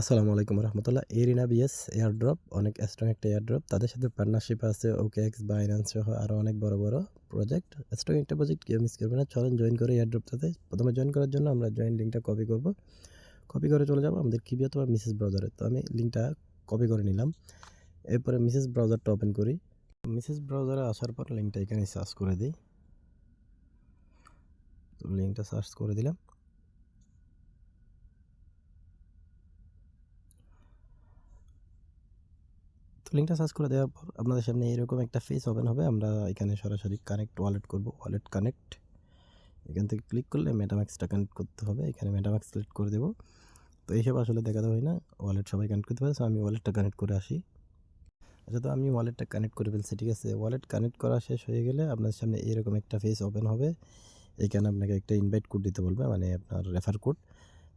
আসসালামু আলাইকুম রহমতুল্লাহ। এরিনা বিএস এয়ারড্রপ অনেক স্ট্রং একটা এয়ারড্রপ তাদের সাথে পার্টনারশিপ আছে ওকে এক্স বাইন্যান্স সহ আরও অনেক বড় বড় প্রজেক্ট স্ট্রং একটা প্রজেক্ট কেউ মিস করবে না। চলেন জয়েন করে এয়ারড্রপটাতে প্রথমে জয়েন করার জন্য আমরা জয়েন লিঙ্কটা কপি করব। কপি করে চলে যাব আমাদের কিবি অথবা মিসেস ব্রাউজারে তো আমি লিঙ্কটা কপি করে নিলাম। এরপরে মিসেস ব্রাউজারটা ওপেন করি। মিসেস ব্রাউজারে আসার পর লিঙ্কটা এখানে সার্চ করে দিই। তো লিঙ্কটা সার্চ করে দিলাম। লিঙ্কটা সার্চ করে দেওয়ার পর আপনাদের সামনে এরকম একটা ফেস ওপেন হবে। আমরা এখানে সরাসরি কানেক্ট ওয়ালেট করব। ওয়ালেট কানেক্ট এখান থেকে ক্লিক করলে মেটাম্যাক্সটা কানেক্ট করতে হবে। এখানে মেটাম্যাক্স সিলেক্ট করে দেবো। তো এইসব আসলে দেখাতে হয় না। ওয়ালেট সবাই কানেক্ট করতে পারে সো আমি ওয়ালেটটা কানেক্ট করে আসি। আচ্ছা তো আমি ওয়ালেটটা কানেক্ট করে ফেলছি, ঠিক আছে? ওয়ালেট কানেক্ট করা শেষ হয়ে গেলে আপনার সামনে এরকম একটা ফেস ওপেন হবে। এখানে আপনাকে একটা ইনভাইট কোড দিতে বলবে মানে আপনার রেফার কোড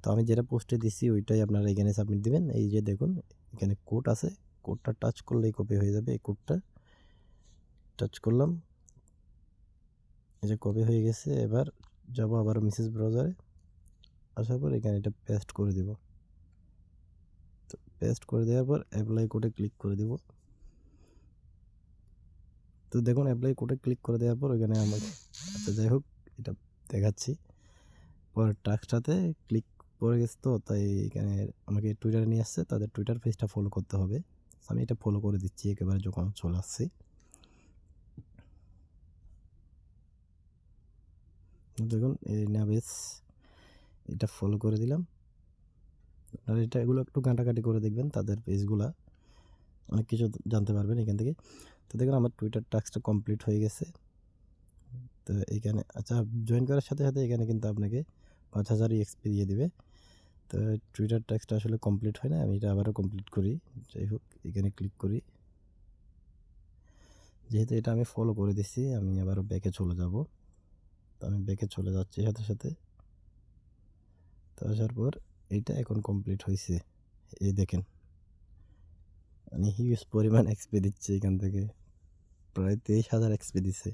তো আমি যেটা পোস্টে দিচ্ছি ওইটাই আপনারা এখানে সাবমিট দিবেন। এই যে দেখুন, এখানে কোড আছে। কোডটা টাচ করলেই কপি হয়ে যাবে, এই কোডটা টাচ করলাম। এই যে কপি হয়ে গেছে, এবার যাব আবার মিসেস ব্রাউজারে আসার পর এখানে এটা পেস্ট করে দিব। তো পেস্ট করে দেওয়ার পর অ্যাপ্লাই কোডে ক্লিক করে দিব। তো দেখুন অ্যাপ্লাই কোডে ক্লিক করে দেওয়ার পর ওইখানে আমাকে আচ্ছা যাই হোক, এটা দেখাচ্ছি। পরের টাস্কটাতে ক্লিক পড়ে গেছে তো, তাই এখানে আমাকে টুইটারে নিয়ে আসছে, তাদের টুইটার পেজটা ফলো করতে হবে। আমি এটা ফলো করে দিচ্ছি, একেবারে যখন চলে আসছি। দেখুন, এই নাবেস, এটা ফলো করে দিলাম। আর এটা, এগুলো একটু ঘাঁটাঘাঁটি করে দেখবেন তাদের পেজগুলা। অনেক কিছু জানতে পারবেন এখান থেকে। তো দেখুন, আমার টুইটার টাস্কটা কমপ্লিট হয়ে গেছে। তো এখানে আচ্ছা জয়েন করার সাথে সাথে এখানে কিন্তু আপনাকে পাঁচ হাজার এক্সপি দিয়ে দেবে। তো টুইটার ট্যাক্সটা আসলে কমপ্লিট হয় না, আমি এটা আবারও কমপ্লিট করি, যাই হোক, এখানে ক্লিক করি। যেহেতু এটা আমি ফলো করে দিচ্ছি আমি আবারও ব্যাকে চলে যাব। তো আমি ব্যাকে চলে যাচ্ছি সাথে সাথে। তো আসার পর এইটা এখন কমপ্লিট হয়েছে এই দেখেন। মানে হিউজ পরিমাণ এক্সপি দিচ্ছে এখান থেকে, প্রায় তেইশ হাজার এক্সপি দিচ্ছে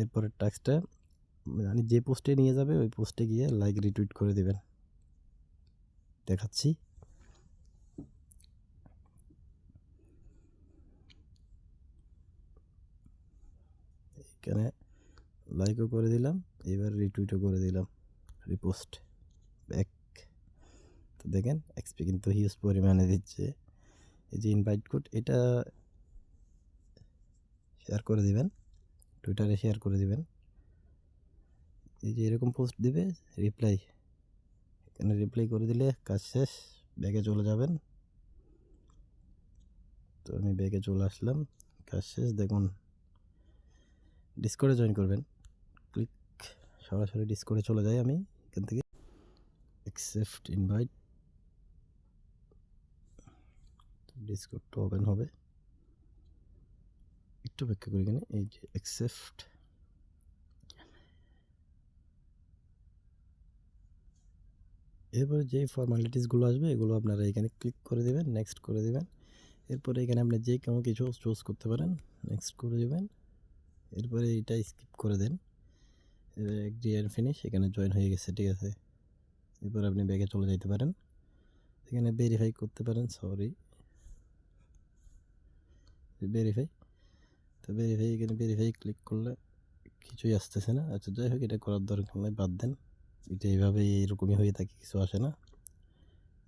এরপরের টাস্কটা মানে যে পোস্টে নিয়ে যাবে, ওই পোস্টে গিয়ে লাইক রিটুইট করে দেবেন। দেখাচ্ছি। এখানে লাইকও করে দিলাম, এবার রিটুইটও করে দিলাম রিপোস্ট ব্যাক তো দেখেন এক্সপি কিন্তু হিউজ পরিমাণে দিচ্ছে। এই যে ইনভাইট কোড এটা শেয়ার করে দিবেন টুইটারে শেয়ার করে দিবেন। এই যে এরকম পোস্ট দিবে রিপ্লাই এখানে রিপ্লাই করে দিলে কাজ শেষ ব্যাগে চলে যাবেন। তো আমি ব্যাগে চলে আসলাম, কাজ শেষ, দেখুন ডিসকোডে জয়েন করবেন। ক্লিক সরাসরি ডিসকোডে চলে যাই আমি, এখান থেকে। অ্যাকসেপ্ট ইনভাইট ডিসকোডটা ওপেন হবে। একটু অপেক্ষা করি এখানে, এই যে অ্যাকসেপ্ট এরপরে যেই ফর্মালিটিসগুলো আসবে, এগুলো আপনারা এখানে ক্লিক করে দেবেন নেক্সট করে দেবেন। এরপরে এখানে আপনি যে কোনো কিছু চুজ করতে পারেন নেক্সট করে দেবেন। এরপরে এটা স্কিপ করে দেন। এগ্রি অ্যান্ড ফিনিশ এখানে জয়েন হয়ে গেছে, ঠিক আছে? এরপর আপনি ব্যাগে চলে যেতে পারেন। এখানে ভেরিফাই করতে পারেন সরি ভেরিফাই তো ভেরিফাই এখানে ভেরিফাই ক্লিক করলে কিছুই আসতেছে না। আচ্ছা যাই হোক, এটা করার দরকার নয় বাদ দেন। এটা এইভাবে এরকমই হয়ে থাকে, কিছু আসে না।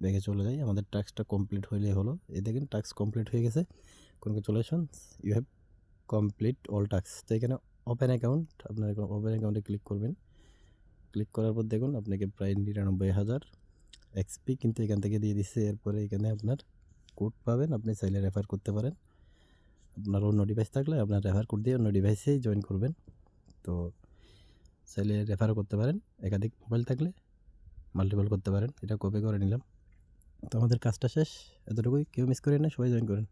ব্যাগে চলে যাই, আমাদের টাস্কটা কমপ্লিট হইলে হলো। এই দেখেন টাস্ক কমপ্লিট হয়ে গেছে। Congratulation you have complete all task তো এখানে ওপেন অ্যাকাউন্ট আপনার ওপেন অ্যাকাউন্টে ক্লিক করবেন। ক্লিক করার পর দেখুন, আপনাকে প্রায় নিরানব্বই হাজার এক্সপি কিন্তু এখান থেকে দিয়ে দিচ্ছে এরপরে এখানে আপনার কোড পাবেন, আপনি চাইলে রেফার করতে পারেন। আপনার অন্য ডিভাইস থাকলে আপনার রেফার কোড দিয়ে অন্য ডিভাইসেই জয়েন করবেন। তো চাইলে রেফারও করতে পারেন। একাধিক মোবাইল থাকলে মাল্টিপল করতে পারেন। এটা কপি করে নিলাম। তো আমাদের কাজটা শেষ। এতটুকুই। কেউ মিস করেন না সবাই জয়েন করেন।